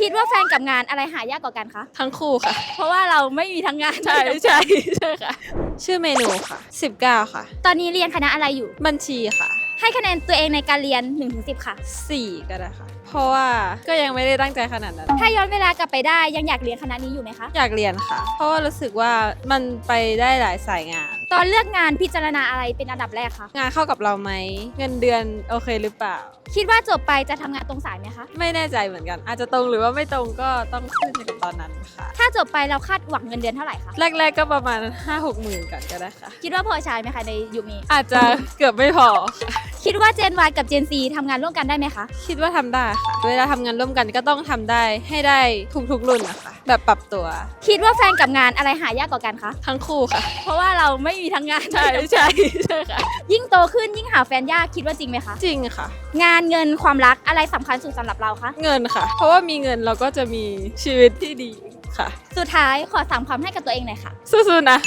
คิดว่าแฟนกับงานอะไรหายากกว่ากันคะ ทั้งคู่ค่ะ เพราะว่าเราไม่มีทั้งงาน ใช่ใช่ใช่ค่ะ ชื่อเมนูค่ะ 19 ค่ะ ตอนนี้เรียนคณะอะไรอยู่ บัญชีค่ะ ให้คะแนนตัวเองในการเรียน1นถึงสิค่ะ 4 ก็ได้ค่ะ เพราะว่าก็ยังไม่ได้ตั้งใจขนาดนั้น ถ้าย้อนเวลากลับไปได้ยังอยากเรียนคณะนี้อยู่ไหมคะ อยากเรียนค่ะ เพราะว่ารู้สึกว่ามันไปได้หลายสายงาน ตอนเลือกงานพิจารณาอะไรเป็นอันดับแรกคะ งานเข้ากับเราไหม เงินเดือนโอเคหรือเปล่า คิดว่าจบไปจะทำงานตรงสายไหมคะ ไม่แน่ใจเหมือนกัน อาจจะตรงหรือว่าไม่ตรงก็ต้องขึ้นอยู่กับตอนนั้นค่ะ ถ้าจบไปเราคาดหวังเงินเดือนเท่าไหร่คะ แรกๆก็ประมาณ 5-6หมื่นก่อนก็ได้ค่ะ คิดว่าพอใช้ไหมคะในยุคนี้ อาจจะเกือบไม่พอ คิดว่าเจน Y กับเจน Z ทำงานร่วมกันได้ไหมคะ คิดว่าทำได้ค่ะ เวลาทำงานร่วมกันก็ต้องทำได้ให้ได้ทุกๆรุ่นนะคะแบบปรับตัวคิดว่าแฟนกับงานอะไรหายากกว่ากันคะ ทั้งคู่ค่ะ เพราะว่าเราไม่มีทั้งงาน ใช่ใช่ใช่ค่ะ ยิ่งโตขึ้นยิ่งหาแฟนยากคิดว่าจริงไหมคะ จริงค่ะ งานเงินความรักอะไรสำคัญสุดสำหรับเราคะ เงินค่ะ เพราะว่ามีเงินเราก็จะมีชีวิตที่ดีค่ะ สุดท้ายขอสามคำให้กับตัวเองหน่อยค่ะ สู้ๆนะ